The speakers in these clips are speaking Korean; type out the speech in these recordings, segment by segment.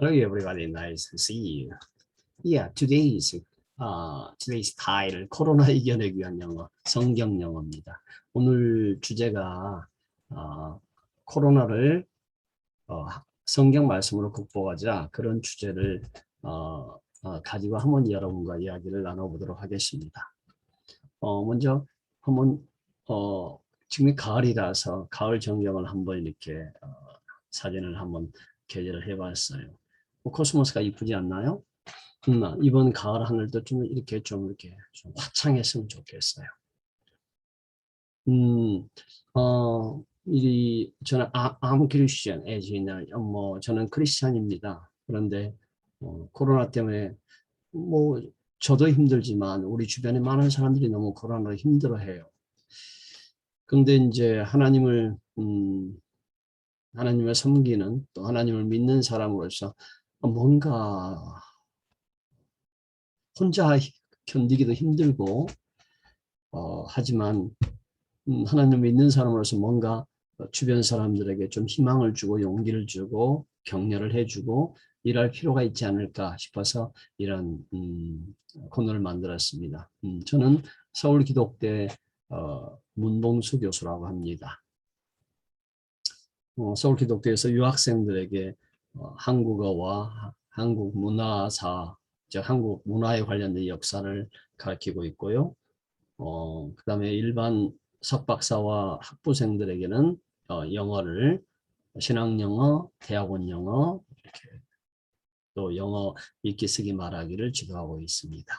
Hello everybody, nice to see you. Yeah, today's uh, today's title 코로나 이겨내기 위한 영어 성경 영어입니다. 오늘 주제가 어, 코로나를 어, 성경 말씀으로 극복하자 그런 주제를 어, 어, 가지고 한번 여러분과 이야기를 나눠보도록 하겠습니다. 어, 먼저 한번 어, 지금 가을이라서 가을 전경을 한번 이렇게 어, 사진을 한번 게재를 해봤어요. 뭐 코스모스가 이쁘지 않나요? 음, 이번 가을 하늘도 좀 이렇게 좀 이렇게 좀 화창했으면 좋겠어요. 음, 어, 이 저는 아, I'm Christian, know. 어, 뭐 저는 크리스찬입니다. 그런데 어, 코로나 때문에 뭐 저도 힘들지만 우리 주변에 많은 사람들이 너무 코로나로 힘들어해요. 근데 이제 하나님을 음, 하나님을 섬기는 또 하나님을 믿는 사람으로서 뭔가 혼자 견디기도 힘들고 어, 하지만 음, 하나님을 믿는 사람으로서 뭔가 주변 사람들에게 좀 희망을 주고 용기를 주고 격려를 해주고 일할 필요가 있지 않을까 싶어서 이런 음, 코너를 만들었습니다. 음, 저는 서울기독대 어, 문봉수 교수라고 합니다. 어, 서울기독교에서 유학생들에게 어, 한국어와 하- 한국 문화사, 즉 한국 문화에 관련된 역사를 가르치고 있고요. 어, 그 다음에 일반 석박사와 학부생들에게는 어, 영어를 신학영어, 대학원 영어, 또 영어 읽기 쓰기 말하기를 지도하고 있습니다.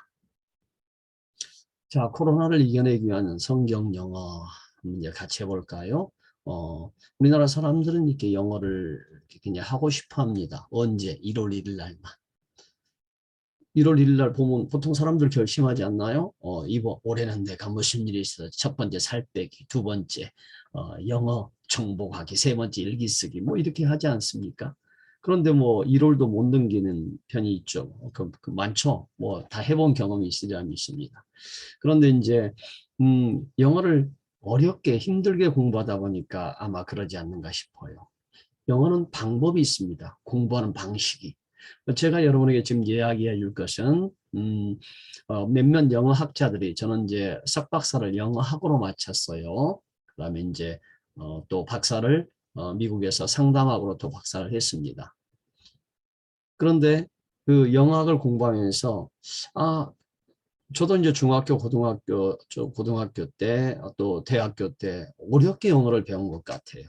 자, 코로나를 이겨내기 위한 성경 영어 이제 같이 해볼까요? 어, 우리나라 사람들은 이렇게 영어를 이렇게 그냥 하고 싶어 합니다. 언제? 1월 1일 날만. 1월 1일 날 보면 보통 사람들 결심하지 않나요? 어, 이번 올해는 내가 무슨 일이 있어. 첫 번째 살 빼기, 두 번째 어, 영어 정복하기, 세 번째 일기 쓰기 뭐 이렇게 하지 않습니까? 그런데 뭐 1월도 못 넘기는 편이 있죠. 그, 그 많죠. 뭐 다 해본 경험이 있으리라 믿습니다. 그런데 이제 음, 영어를 어렵게 힘들게 공부하다 보니까 아마 그러지 않는가 싶어요. 영어는 방법이 있습니다. 공부하는 방식이. 제가 여러분에게 지금 이야기해 줄 것은 음, 어, 몇몇 영어 학자들이 저는 이제 석박사를 영어학으로 마쳤어요. 그다음에 이제 어, 또 박사를 어, 미국에서 상담학으로 또 박사를 했습니다. 그런데 그 영어학을 공부하면서 아 저도 이제 중학교, 고등학교, 저 고등학교 때, 또 대학교 때 어렵게 영어를 배운 것 같아요.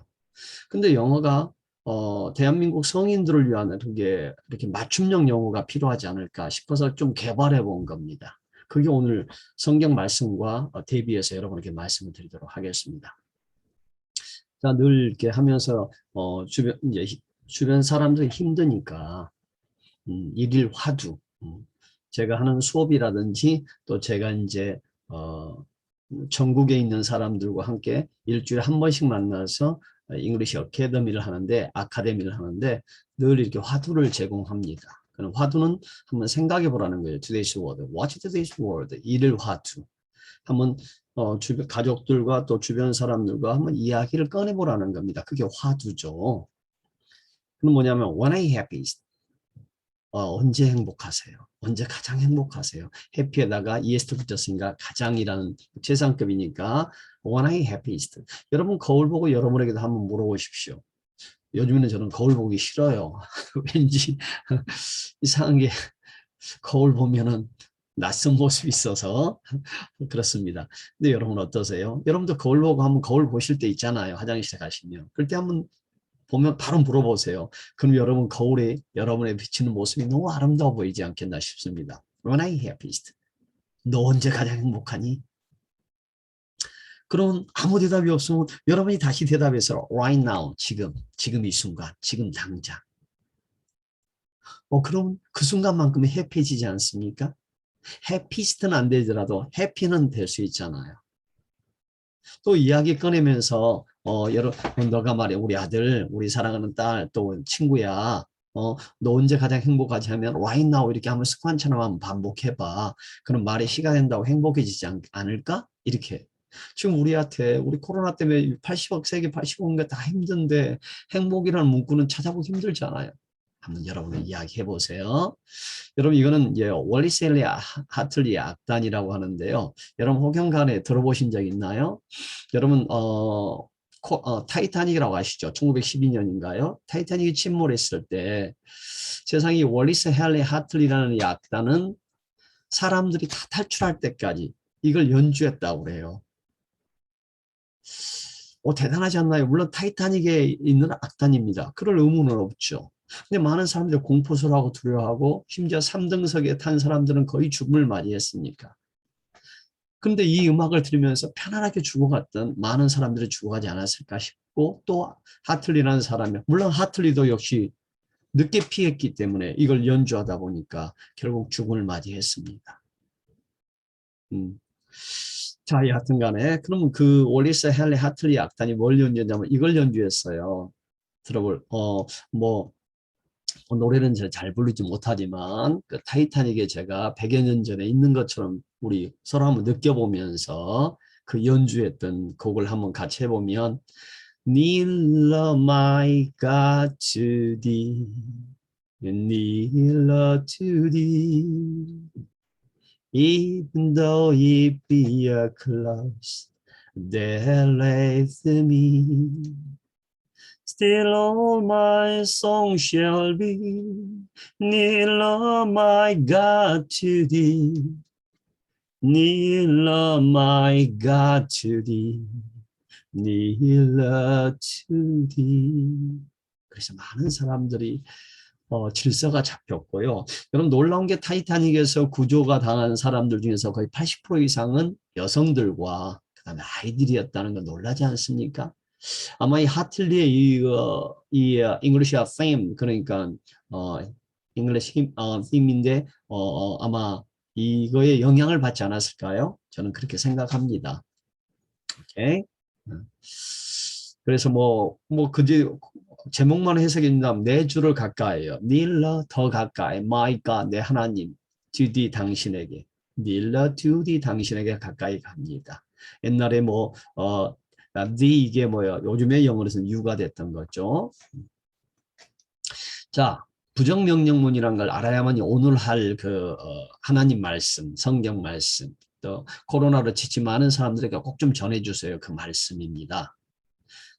근데 영어가 어, 대한민국 성인들을 위한 그게 이렇게 맞춤형 영어가 필요하지 않을까 싶어서 좀 개발해 본 겁니다. 그게 오늘 성경 말씀과 어, 대비해서 여러분에게 말씀을 드리도록 하겠습니다. 자, 늘 이렇게 하면서 어, 주변 이제 히- 주변 사람들이 힘드니까 음, 일일 화두. 음, 제가 하는 수업이라든지 또 제가 이제 어, 전국에 있는 사람들과 함께 일주일에 한 번씩 만나서 잉글리시 어카데미를 하는데 아카데미를 하는데 늘 이렇게 화두를 제공합니다. 그럼 화두는 한번 생각해 보라는 거예요. Today's word. What's today's word? 일일 화두. 한번 어, 주변 가족들과 또 주변 사람들과 한번 이야기를 꺼내 보라는 겁니다. 그게 화두죠. 그럼 뭐냐면 when you happiest? 어, 언제 행복하세요? 언제 가장 행복하세요? 해피에다가 EST 붙였으니까 가장이라는 최상급이니까 you happiest? 여러분 거울 보고 여러분에게도 한번 물어보십시오. 요즘에는 저는 거울 보기 싫어요. 왠지 이상하게 거울 보면은 낯선 모습이 있어서 그렇습니다. 근데 여러분 어떠세요? 여러분도 거울 보고 한번 거울 보실 때 있잖아요. 화장실에 가시면. 그럴 때 한번 보면 바로 물어보세요. 그럼 여러분 거울에 여러분의 비치는 모습이 너무 아름다워 보이지 않겠나 싶습니다. When you happiest? 너 언제 가장 행복하니? 그럼 아무 대답이 없으면 여러분이 다시 대답해서 right now, 지금, 지금 이 순간, 지금 당장. 어, 그럼 그 순간만큼은 해피해지지 않습니까? 해피스트는 안 되더라도 해피는 될 수 있잖아요. 또 이야기 꺼내면서 어 여러 너가 말해 우리 아들 우리 사랑하는 딸 또 친구야 어 너 언제 가장 행복하지? 하면 right now? 이렇게 한번 습관처럼 한번 반복해봐. 그럼 말이 시가 된다고 행복해지지 않, 않을까? 이렇게. 지금 우리한테 우리 코로나 때문에 80억 세계 80억인가 다 힘든데 행복이라는 문구는 찾아보기 힘들잖아요 한번 여러분이 이야기해 보세요. 여러분 이거는 이제 월리셀리 하틀리 악단이라고 하는데요. 여러분 혹영간에 들어보신 적 있나요? 여러분 어, 코, 어, 타이타닉이라고 아시죠? 1912년인가요? 타이타닉이 침몰했을 때 세상이 월리스 헬리 하틀리라는 이 악단은 사람들이 다 탈출할 때까지 이걸 연주했다고 그래요. 어, 대단하지 않나요? 물론 타이타닉에 있는 악단입니다. 그럴 의무는 없죠. 근데 많은 사람들이 공포스러워하고 두려워하고 심지어 3등석에 탄 사람들은 거의 죽음을 맞이했으니까. 근데 이 음악을 들으면서 편안하게 죽어갔던 많은 사람들이 죽어가지 않았을까 싶고 또 하틀리라는 사람이 물론 하틀리도 역시 늦게 피했기 때문에 이걸 연주하다 보니까 결국 죽음을 맞이했습니다. 음. 자, 여하튼 간에 그럼 그 올리스 헬리 하틀리 악단이 뭘 연주했냐면 이걸 연주했어요. 들어볼 어뭐 어, 노래는 제가 잘 부르지 못하지만 그 타이타닉에 제가 100여 년 전에 있는 것처럼 우리 서로 한번 느껴보면서 그 연주했던 곡을 한번 같이 해보면 to thee Nearer to thee Even though it be a close that left me Still all my song shall be nearer my God to thee nearer my God to thee nearer to thee 그래서 많은 사람들이 어, 질서가 잡혔고요. 여러분 놀라운 게 타이타닉에서 구조가 당한 사람들 중에서 거의 80% 이상은 여성들과 그다음에 아이들이었다는 거 놀라지 않습니까? 아마 이 하틀리의 이, 어, 이 어, 페임 그러니까 어 힘, 어, 힘인데 어, 어, 아마 이거에 영향을 받지 않았을까요? 저는 그렇게 생각합니다. 오케이. 그래서 뭐, 뭐, 그지, 제목만 해석해준다면 내 주를 가까이요. 닐러 더 가까이. My God, 내 하나님. 주디 당신에게. 닐러 주디 당신에게 가까이 갑니다. 옛날에 뭐, 어, the 이게 뭐예요? 요즘에 영어로서는 you가 됐던 거죠. 자, 부정명령문이란 걸 알아야만 오늘 할그 어, 하나님 말씀, 성경 말씀, 또 코로나로 지친 많은 사람들에게 꼭 좀 전해주세요. 그 말씀입니다.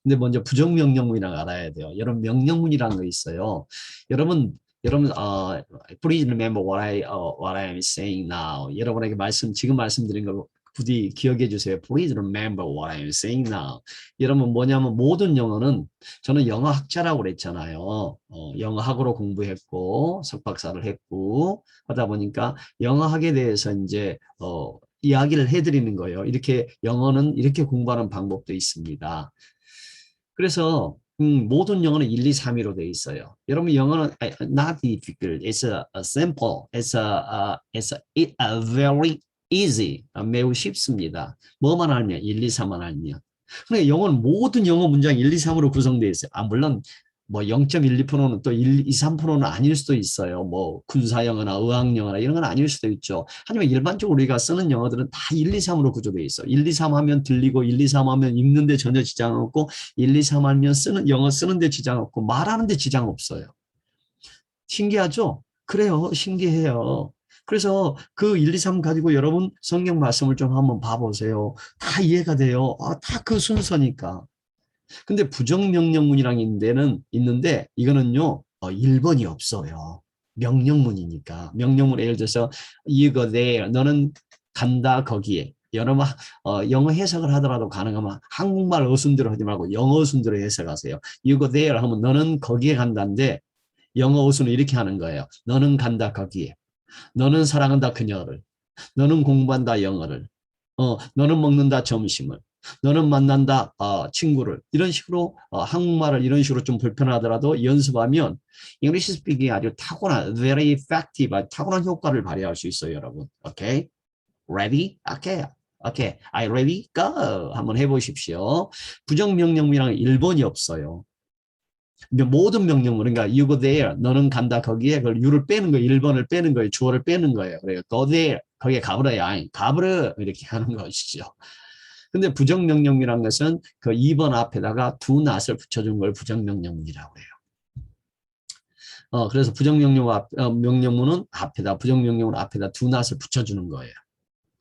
근데 먼저 부정명령문이라는 걸 알아야 돼요. 여러분 명령문이라는 거 있어요. 여러분 여러분 어, please remember what I uh, what I am saying now. 여러분에게 말씀 지금 말씀드린 걸 부디 기억해 주세요. Please remember what I'm saying now. 여러분 뭐냐면 모든 영어는 저는 영어 학자라고 그랬잖아요. 어, 영어 학으로 공부했고 석박사를 했고 하다 보니까 영어학에 대해서 이제 어, 이야기를 해드리는 거예요. 이렇게 영어는 이렇게 공부하는 방법도 있습니다. 그래서 음, 모든 영어는 1, 2, 3위로 되어 있어요. 여러분 영어는 not difficult. It's a, a simple. It's a, a it's a, a very easy, 매우 쉽습니다. 뭐만 알면, 1, 2, 3만 알면. 그러니까 영어는 모든 영어 문장 1, 2, 3으로 구성되어 있어요. 아, 물론 뭐 0.12%는 또 1, 2, 3%는 아닐 수도 있어요. 뭐 군사 영어나 의학 영어나 이런 건 아닐 수도 있죠. 하지만 일반적으로 우리가 쓰는 영어들은 다 1, 2, 3으로 구조되어 있어. 1, 2, 3 하면 들리고 1, 2, 3 하면 읽는데 전혀 지장 없고 1, 2, 3 하면 쓰는 영어 쓰는데 지장 없고 말하는데 지장 없어요. 신기하죠? 그래요. 신기해요. 그래서 그 1, 2, 3 가지고 여러분 성경 말씀을 좀 한번 봐보세요. 다 이해가 돼요. 아, 다 그 순서니까. 근데 부정명령문이라는 데는 있는데 이거는요. 어, 1번이 없어요. 명령문이니까. 명령문 예를 들어서 go there. 너는 간다 거기에. 여러분 어, 영어 해석을 하더라도 가능하면 한국말 어순대로 하지 말고 영어 어순대로 해석하세요. Go there 하면 너는 거기에 간다인데 영어 어순을 이렇게 하는 거예요. 너는 간다 거기에. 너는 사랑한다 그녀를. 너는 공부한다 영어를. 어, 너는 먹는다 점심을. 너는 만난다 어, 친구를. 이런 식으로 어, 한국말을 이런 식으로 좀 불편하더라도 연습하면 잉글리시 스피킹이 아주 타고난 very effective 타고난 효과를 발휘할 수 있어요, 여러분. 오케이? Ready? 오케이. 오케이. I ready? Go. 한번 해 보십시오. 부정명령이랑 1번이 없어요. 모든 명령문, 그러니까 you go there, 너는 간다 거기에, 그걸 you를 빼는 거예요. 1번을 빼는 거예요. 주어를 빼는 거예요. 그래요. go there, 거기에. 아니, 가버려. 이렇게 하는 것이죠. 근데 부정명령이란 것은 그 2번 앞에다가 두 낫을 붙여준 걸 부정명령이라고 해요. 어, 그래서 부정명령 앞, 어, 명령문은 앞에다, 부정명령문 앞에다 do not을 붙여주는 거예요.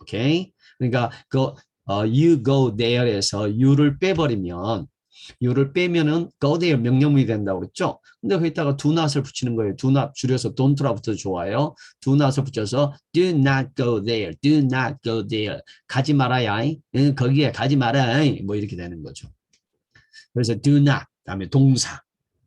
오케이? 그러니까 그 어, you go there에서 you를 빼버리면 you를 빼면은 there 명령문이 된다고 그랬죠? 근데 거기다가 do not을 붙이는 거예요. do not 줄여서 don't라부터 좋아요. do not을 붙여서 do not go there, do not go there. 가지 말아야, 응, 거기에 가지 마라. 뭐 이렇게 되는 거죠. 그래서 do not, 다음에 동사.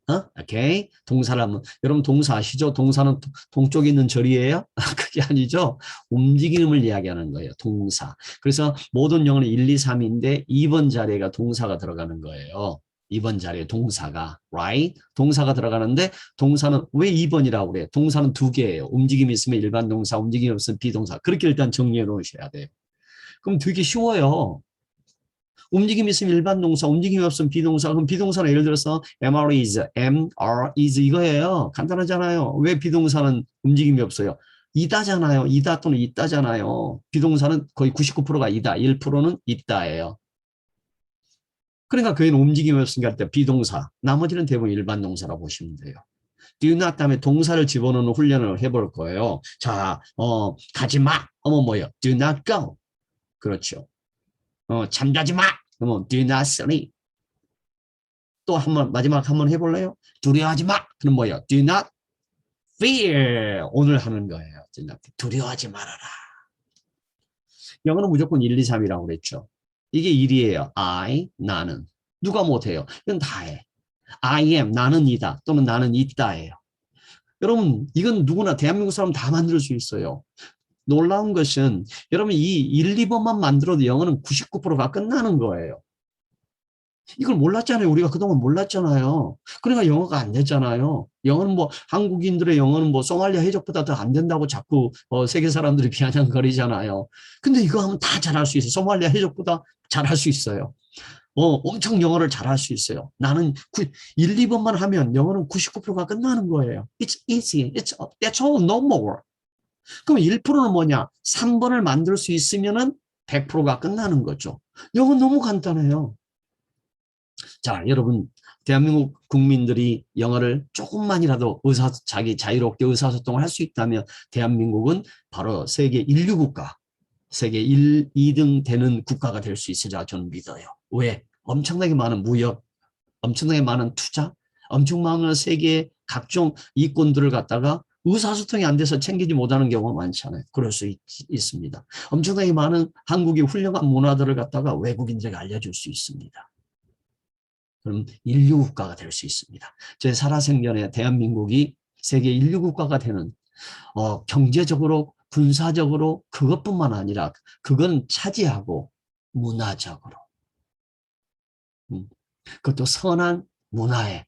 어? 오케이. 동사를 하면, 여러분 동사 아시죠? 동사는 동- 동쪽에 있는 절이에요? 그게 아니죠. 움직임을 이야기하는 거예요. 동사. 그래서 모든 영어는 1, 2, 3인데 2번 자리가 동사가 들어가는 거예요. 2번 자리에 동사가, right? 동사가 들어가는데 동사는 왜 2번이라고 그래요? 동사는 두 개예요. 움직임이 있으면 일반 동사, 움직임이 없으면 비동사. 그렇게 일단 정리해 놓으셔야 돼요. 그럼 되게 쉬워요. 움직임이 있으면 일반 동사, 움직임이 없으면 비동사. 그럼 비동사는 예를 들어서 MR is, MR is 이거예요. 간단하잖아요. 왜 비동사는 움직임이 없어요? 이다잖아요. 이다 또는 있다잖아요. 비동사는 거의 99%가 이다, 1%는 있다예요. 그러니까 그애는 움직임이 없으니까 할때 비동사, 나머지는 대부분 일반 동사라고 보시면 돼요. do not 다음에 동사를 집어넣는 훈련을 해볼 거예요. 자, 어, 가지 마. 어머 뭐요? do not go. 그렇죠. 어, 잠자지 마. 그러면 do not sleep. 또 한번 마지막 한번 해볼래요? 두려워하지 마. 그럼 뭐예요? do not fear. 오늘 하는 거예요. do not. 두려워하지 말아라. 영어는 무조건 1, 2, 3이라고 그랬죠. 이게 1이에요. I, 나는. 누가 못해요? 이건 다 해. I am, 나는 이다. 또는 나는 있다예요. 여러분, 이건 누구나 대한민국 사람 다 만들 수 있어요. 놀라운 것은 여러분 이 1, 2번만 만들어도 영어는 99%가 끝나는 거예요. 이걸 몰랐잖아요. 우리가 그동안 몰랐잖아요. 그러니까 영어가 안 됐잖아요. 영어는 뭐 한국인들의 영어는 뭐 소말리아 해적보다 더 안 된다고 자꾸 어, 세계 사람들이 비아냥거리잖아요. 근데 이거 하면 다 잘할 수 있어요. 소말리아 해적보다 잘할 수 있어요. 어, 엄청 영어를 잘할 수 있어요. 나는 1, 2번만 하면 영어는 99%가 끝나는 거예요. It's easy. It's that's all, no more. 그럼 1%는 뭐냐? 3번을 만들 수 있으면 은 100%가 끝나는 거죠. 영어 너무 간단해요. 자, 여러분, 대한민국 국민들이 영어를 조금만이라도 의사, 자기 자유롭게 의사소통을 할 수 있다면 대한민국은 바로 세계 인류 국가, 세계 1, 2등 되는 국가가 될 수 있으리라 저는 믿어요. 왜? 엄청나게 많은 무역, 엄청나게 많은 투자, 엄청 많은 세계의 각종 이권들을 갖다가 의사소통이 안 돼서 챙기지 못하는 경우가 많잖아요. 그럴 수 있, 있습니다. 엄청나게 많은 한국의 훌륭한 문화들을 갖다가 외국인들에게 알려줄 수 있습니다. 그럼 인류 국가가 될 수 있습니다. 제 살아생전에 대한민국이 세계 인류 국가가 되는 어, 경제적으로 군사적으로 그것뿐만 아니라 그건 차지하고 문화적으로 음, 그것도 선한 문화에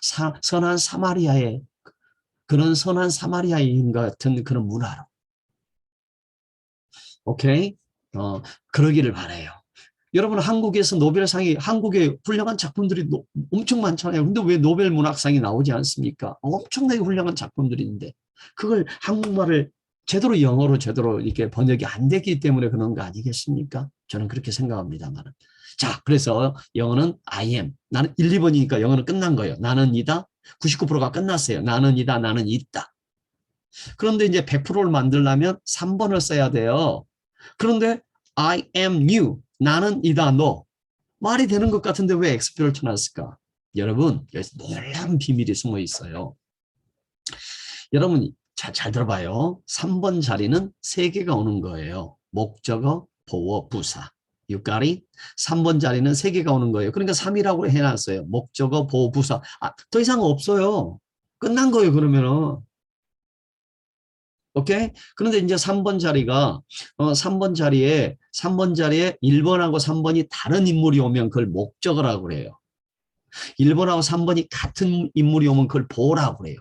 사, 선한 사마리아의 그런 선한 사마리아인 같은 그런 문화로 오케이 어 그러기를 바래요. 여러분 한국에서 노벨상이 한국의 훌륭한 작품들이 노, 엄청 많잖아요. 근데 왜 노벨 문학상이 나오지 않습니까? 엄청나게 훌륭한 작품들인데 그걸 한국말을 제대로 영어로 제대로 이렇게 번역이 안 됐기 때문에 그런 거 아니겠습니까? 저는 그렇게 생각합니다만. 자, 그래서 영어는 I am. 나는 1, 2번이니까 영어는 끝난 거예요. 나는 이다. 99%가 끝났어요. 나는 이다. 나는 있다. 그런데 이제 100%를 만들려면 3번을 써야 돼요. 그런데 I am you. 나는 이다. 너. 말이 되는 것 같은데 왜 X표를 쳐놨을까? 여러분, 여기서 놀라운 비밀이 숨어 있어요. 여러분, 자, 잘 들어봐요. 3번 자리는 3개가 오는 거예요. 목적어, 보어, 부사. 유가리 3번 자리는 3개가 오는 거예요. 그러니까 3이라고 해놨어요. 목적어, 보어, 부사. 아, 더 이상 없어요. 끝난 거예요, 그러면은. 오케이? 그런데 이제 3번 자리가, 어, 3번 자리에, 3번 자리에 1번하고 3번이 다른 인물이 오면 그걸 목적어라고 그래요. 1번하고 3번이 같은 인물이 오면 그걸 보라고 그래요.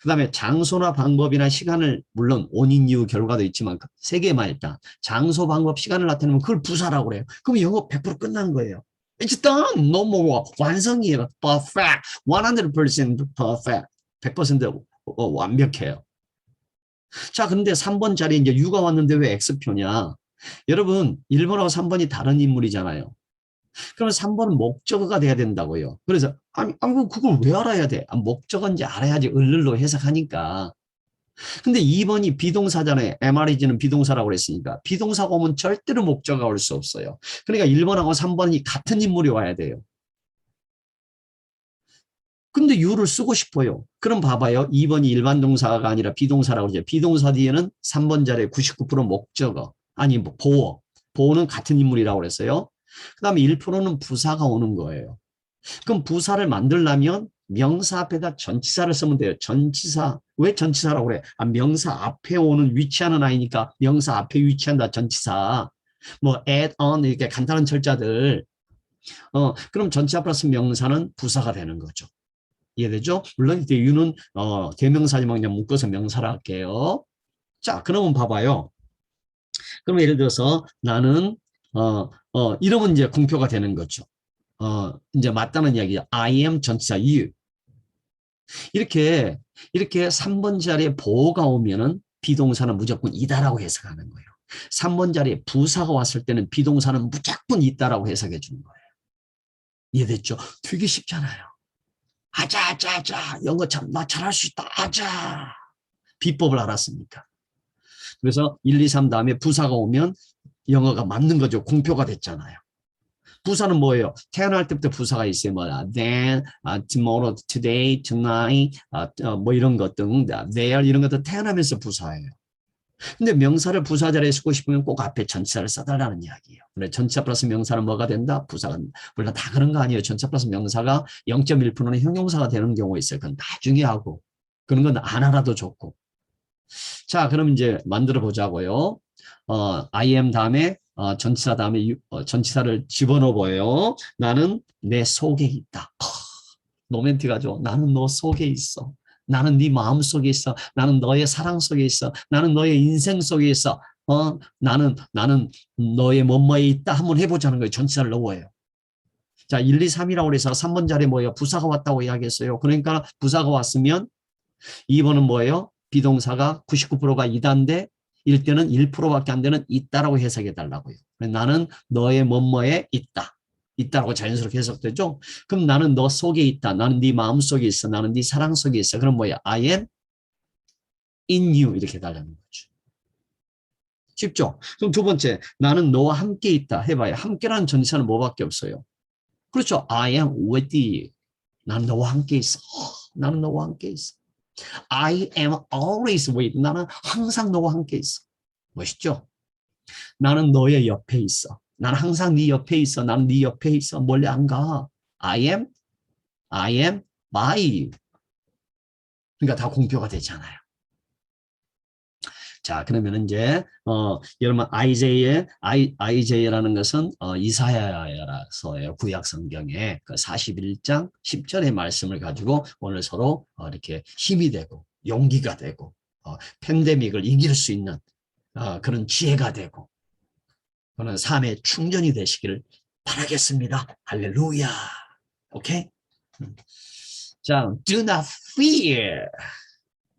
그 다음에 장소나 방법이나 시간을 물론 원인 이유 결과도 있지만 그세 개만 일단 장소 방법 시간을 나타내면 그걸 부사라고 그래요. 그럼 영어 100% 끝난 거예요. It's done. No more. 완성이에요. Perfect. 100% perfect. 100% 어, 완벽해요. 자, 그런데 3번 자리에 이제 U가 왔는데 왜 X표냐? 여러분, 1번하고 3번이 다른 인물이잖아요. 그러면 3번은 목적어가 돼야 된다고요. 그래서 아니, 아니 그걸 왜 알아야 돼? 아, 목적어인지 알아야지 을를로 해석하니까. 근데 2번이 비동사잖아요. MREG는 비동사라고 그랬으니까. 비동사가 오면 절대로 목적어가 올 수 없어요. 그러니까 1번하고 3번이 같은 인물이 와야 돼요. 근데 you를 쓰고 싶어요. 그럼 봐봐요. 2번이 일반 동사가 아니라 비동사라고 그러죠. 비동사 뒤에는 3번 자리에 99% 목적어. 아니, 뭐 보어. 보어는 같은 인물이라고 그랬어요. 그 다음에 1%는 부사가 오는 거예요. 그럼 부사를 만들려면 명사 앞에다 전치사를 쓰면 돼요. 전치사. 왜 전치사라고 그래? 아, 명사 앞에 오는 위치하는 아이니까 명사 앞에 위치한다. 전치사. 뭐 add on 이렇게 간단한 철자들. 어, 그럼 전치사 플러스 명사는 부사가 되는 거죠. 이해되죠? 물론 이제 유는 어, 대명사지만 그냥 묶어서 명사라 할게요. 자, 그러면 봐봐요. 그럼 예를 들어서 나는 어, 어, 이러면 이제 공표가 되는 거죠. 어, 이제 맞다는 이야기야. I am 전치사 you. 이렇게, 이렇게 3번 자리에 보호가 오면은 비동사는 무조건 이다라고 해석하는 거예요. 3번 자리에 부사가 왔을 때는 비동사는 무조건 있다라고 해석해 주는 거예요. 이해됐죠? 되게 쉽잖아요. 아자, 아자, 아자. 영어 참, 나 잘할 수 있다. 아자. 비법을 알았으니까. 그래서 1, 2, 3 다음에 부사가 오면 영어가 맞는 거죠. 공표가 됐잖아요. 부사는 뭐예요? 태어날 때부터 부사가 있어요. 뭐 then, uh, tomorrow, today, tonight, uh, 어, 뭐 이런 것 등, there 이런 것도 태어나면서 부사예요. 근데 명사를 부사 자리에 쓰고 싶으면 꼭 앞에 전치사를 써달라는 이야기예요. 근데 전치사 플러스 명사는 뭐가 된다? 부사가 물론 다 그런 거 아니에요. 전치사 플러스 명사가 0.1%는 형용사가 되는 경우가 있어요. 그건 나중에 하고 그런 건안 알아도 좋고. 자, 그럼 이제 만들어 보자고요. 어, I am 다음에 어, 전치사 다음에 유, 어, 전치사를 집어넣어 보여요. 나는 내 속에 있다. 어, 로맨틱하죠. 나는 너 속에 있어. 나는 네 마음 속에 있어. 나는 너의 사랑 속에 있어. 나는 너의 인생 속에 있어. 어, 나는 나는 너의 뭐뭐에 있다. 한번 해보자는 거예요. 전치사를 넣어요. 자, 1, 2, 3이라고 그래서 3번 자리에 뭐예요? 부사가 왔다고 이야기했어요. 그러니까 부사가 왔으면 2번은 뭐예요? 비동사가 99%가 이다인데 일 때는 1%밖에 안 되는 있다라고 해석해 달라고요. 나는 너의 뭐뭐에 있다. 있다라고 자연스럽게 해석되죠? 그럼 나는 너 속에 있다. 나는 네 마음 속에 있어. 나는 네 사랑 속에 있어. 그럼 뭐야? I am in you 이렇게 달라는 거죠. 쉽죠? 그럼 두 번째, 나는 너와 함께 있다. 해봐요. 함께라는 전치사는 뭐밖에 없어요? 그렇죠. I am with you. 나는 너와 함께 있어. 나는 너와 함께 있어. I am always with. 나는 항상 너와 함께 있어. 멋있죠? 나는 너의 옆에 있어. 나는 항상 네 옆에 있어. 나는 네 옆에 있어. 멀리 안 가. I am, I am by you. 그러니까 다 공표가 되잖아요. 자, 그러면 이제 어 여러분 IJ의 I, IJ라는 것은 어, 이사야라서의 구약 성경의 그 41장 10절의 말씀을 가지고 오늘 서로 어, 이렇게 힘이 되고 용기가 되고 어, 팬데믹을 이길 수 있는 어, 그런 지혜가 되고 그런 삶의 충전이 되시기를 바라겠습니다. 할렐루야. 오케이? 음. 자, do not fear.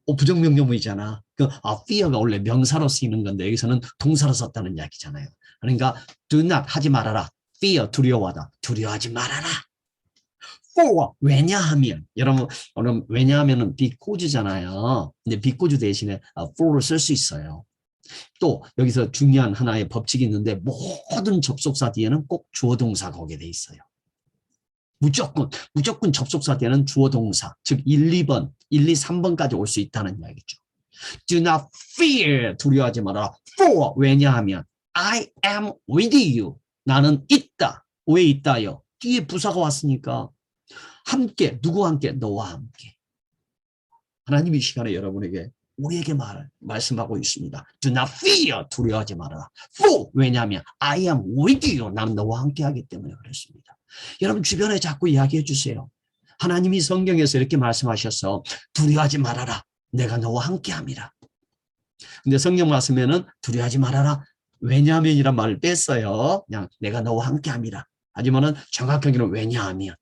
어, 부정명령문이잖아. 그 아, fear가 원래 명사로 쓰이는 건데 여기서는 동사로 썼다는 이야기잖아요. 그러니까 do not 하지 말아라. fear 두려워하다. 두려워하지 말아라. for 왜냐하면 여러분 여러분 왜냐하면은 because,잖아요. 근데 because 대신에 for를 쓸 수 있어요. 또 여기서 중요한 하나의 법칙이 있는데 모든 접속사 뒤에는 꼭 주어 동사가 오게 돼 있어요. 무조건 무조건 접속사 뒤에는 주어 동사 즉 1, 2번, 1, 2, 3번까지 올 수 있다는 이야기죠. Do not fear 두려워하지 마라. For 왜냐하면 I am with you 나는 있다. 왜 있다요? 뒤에 부사가 왔으니까 함께 누구와 함께 너와 함께 하나님 이 시간에 여러분에게 우리에게 말, 말씀하고 있습니다. Do not fear 두려워하지 말아라. For 왜냐하면 I am with you 나는 너와 함께 하기 때문에 그렇습니다. 여러분 주변에 자꾸 이야기해 주세요. 하나님이 성경에서 이렇게 말씀하셔서 두려워하지 말아라. 내가 너와 함께함이라. 근데 성경 말씀에는 두려워하지 말아라. 왜냐하면 이란 말을 뺐어요. 그냥 내가 너와 함께함이라. 하지만은 정확하게는 왜냐하면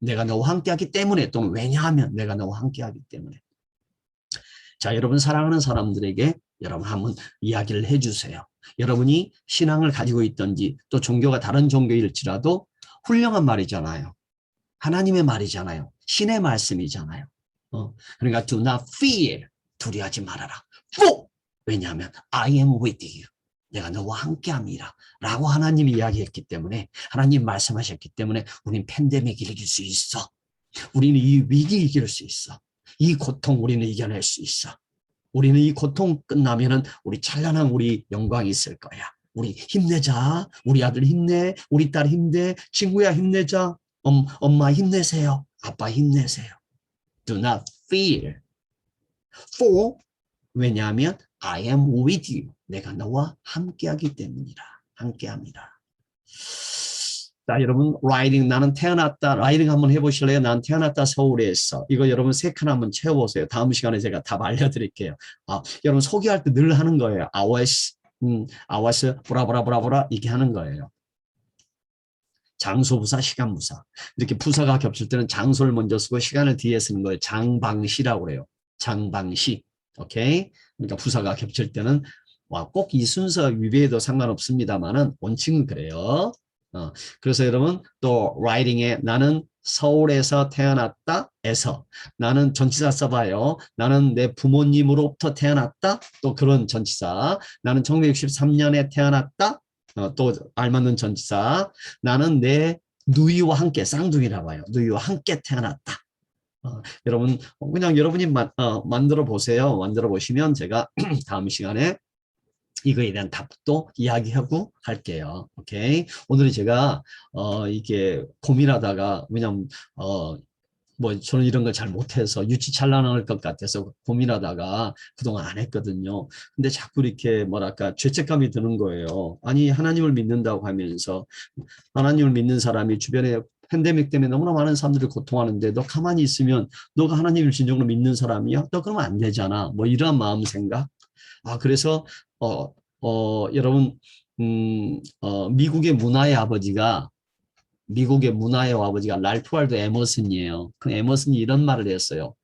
내가 너와 함께하기 때문에 또는 왜냐하면 내가 너와 함께하기 때문에. 자, 여러분 사랑하는 사람들에게 여러분 한번 이야기를 해주세요. 여러분이 신앙을 가지고 있든지 또 종교가 다른 종교일지라도 훌륭한 말이잖아요. 하나님의 말이잖아요. 신의 말씀이잖아요. 어, 그러니까 do not fear. 두려워하지 말아라. For 왜냐하면 I am with you. 내가 너와 함께함이라 라고 하나님이 이야기했기 때문에 하나님 말씀하셨기 때문에 우린 팬데믹을 이길 수 있어. 우리는 이 위기 이길 수 있어. 이 고통 우리는 이겨낼 수 있어. 우리는 이 고통 끝나면은 우리 찬란한 우리 영광이 있을 거야. 우리 힘내자. 우리 아들 힘내. 우리 딸 힘내. 친구야 힘내자. 엄, 엄마 힘내세요. 아빠 힘내세요. Do not fear. For 왜냐하면 I am with you. 내가 너와 함께하기 때문이라. 함께합니다. 자, 여러분 라이딩 나는 태어났다. 라이딩 한번 해보실래요? 난 태어났다 서울에서. 이거 여러분 세 칸 한번 채워보세요. 다음 시간에 제가 답 알려드릴게요. 아, 여러분 소개할 때 늘 하는 거예요. I was, 음, was, 브라브라브라브라 이렇게 하는 거예요. 장소 부사, 시간 부사. 이렇게 부사가 겹칠 때는 장소를 먼저 쓰고 시간을 뒤에 쓰는 거예요. 장방시라고 그래요. 장방시. 오케이? 그러니까 부사가 겹칠 때는 꼭이 순서 위배해도 상관없습니다만은 원칙은 그래요. 어, 그래서 여러분 또 writing에 나는 서울에서 태어났다 에서 나는 전치사 써봐요. 나는 내 부모님으로부터 태어났다 또 그런 전치사 나는 1963년에 태어났다 어, 또 알맞는 전치사 나는 내 누이와 함께 쌍둥이라고 해요. 누이와 함께 태어났다. 어, 여러분 그냥 여러분이 마, 어, 만들어 보세요. 만들어 보시면 제가 다음 시간에 이거에 대한 답도 이야기하고 할게요. 오케이. 오늘 제가 어 이게 고민하다가 왜냐면 어 뭐 저는 이런 걸 잘 못해서 유치찬란할 것 같아서 고민하다가 그동안 안 했거든요. 근데 자꾸 이렇게 뭐랄까 죄책감이 드는 거예요. 아니 하나님을 믿는다고 하면서 하나님을 믿는 사람이 주변에 팬데믹 때문에 너무나 많은 사람들이 고통하는데 너 가만히 있으면 너가 하나님을 진정으로 믿는 사람이야? 너 그러면 안 되잖아. 뭐 이러한 마음 생각. 아 그래서 어, 어, 여러분, 음, 어, 미국의 문화의 아버지가, 미국의 문화의 아버지가 랄프 월드 에머슨이에요. 그 에머슨이 이런 말을 했어요.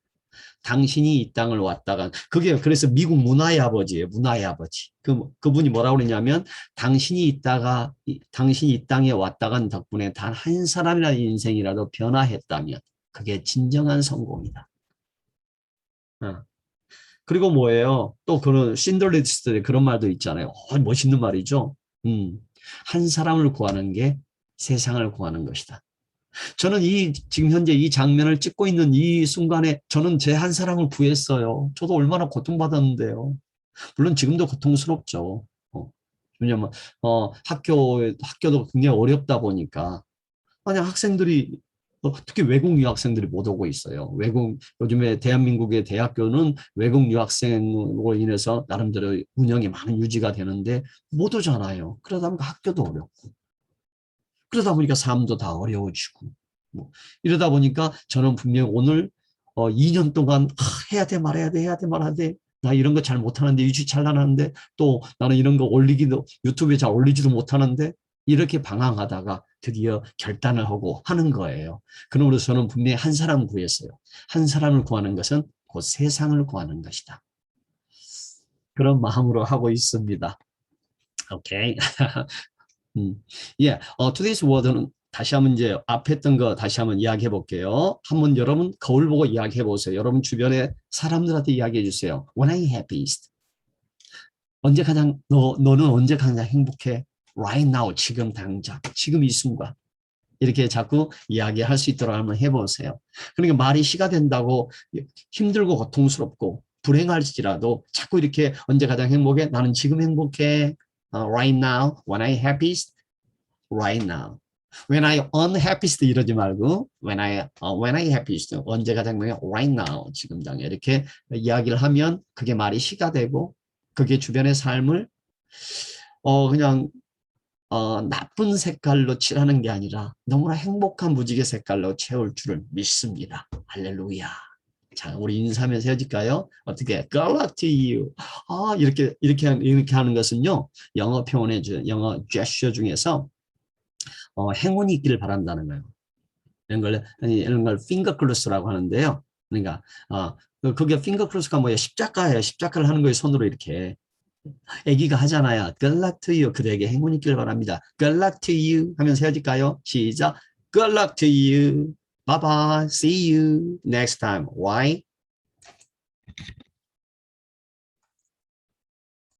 당신이 이 땅을 왔다가, 그게 그래서 미국 문화의 아버지예요. 문화의 아버지. 그, 그분이 뭐라고 그러냐면, 당신이 있다가, 당신이 이 땅에 왔다간 덕분에 단 한 사람이라는 인생이라도 변화했다면, 그게 진정한 성공이다. 어. 그리고 뭐예요? 또 그런 신들리스트에 그런 말도 있잖아요. 어, 멋있는 말이죠. 음, 한 사람을 구하는 게 세상을 구하는 것이다. 저는 이 지금 현재 이 장면을 찍고 있는 이 순간에 저는 제 한 사람을 구했어요. 저도 얼마나 고통받았는데요. 물론 지금도 고통스럽죠. 어, 왜냐면 어, 학교 학교도 굉장히 어렵다 보니까 만약 학생들이 어, 특히 외국 유학생들이 못 오고 있어요. 외국 요즘에 대한민국의 대학교는 외국 유학생으로 인해서 나름대로 운영이 많은 유지가 되는데 못 오잖아요. 그러다 보니까 학교도 어렵고 그러다 보니까 삶도 다 어려워지고 뭐 이러다 보니까 저는 분명 오늘 어, 2년 동안 아, 해야 돼 말해야 돼 해야 돼 말해야 돼. 나 이런 거 잘 못하는데 유지 잘나는데 또 나는 이런 거 올리기도 유튜브에 잘 올리지도 못하는데 이렇게 방황하다가 드디어 결단을 하고 하는 거예요. 그러므로 저는 분명히 한 사람 구했어요. 한 사람을 구하는 것은 곧 세상을 구하는 것이다. 그런 마음으로 하고 있습니다. 오케이. 음, 예, 어, today's word는 다시 한번 이제 앞에 했던 거 다시 한번 이야기해 볼게요. 한번 여러분 거울 보고 이야기해 보세요. 여러분 주변에 사람들한테 이야기해 주세요. When are happiest? 언제 가장 너 너는 언제 가장 행복해? Right now, 지금 당장, 지금 이 순간. 이렇게 자꾸 이야기할 수 있도록 한번 해보세요. 그러니까 말이 시가 된다고 힘들고 고통스럽고 불행할지라도 자꾸 이렇게 언제 가장 행복해? 나는 지금 행복해. Uh, right now, when I happiest, right now. When I unhappiest 이러지 말고 when I uh, when I happiest 언제 가장 행복해? Right now 지금 당에 이렇게 이야기를 하면 그게 말이 시가 되고 그게 주변의 삶을 어 그냥 어, 나쁜 색깔로 칠하는 게 아니라 너무나 행복한 무지개 색깔로 채울 줄을 믿습니다. 할렐루야. 자, 우리 인사하면서 헤어질까요? 어떻게? Luck to you. 아, 이렇게, 이렇게, 이렇게 하는 것은요, 영어 표현의, 영어 제스처 중에서, 어, 행운이 있기를 바란다는 거예요. 이런 걸, 이런 걸 finger cross라고 하는데요. 그러니까, 어, 그게 finger cross가 뭐예요? 십자가예요. 십자가를 하는 거예요. 손으로 이렇게. 애기가 하잖아요. Good luck to you. 그대에게 행운이 있기를 바랍니다. Good luck to you 하면서 헤어질까요? 시작. Good luck to you. Bye bye. See you next time. Why?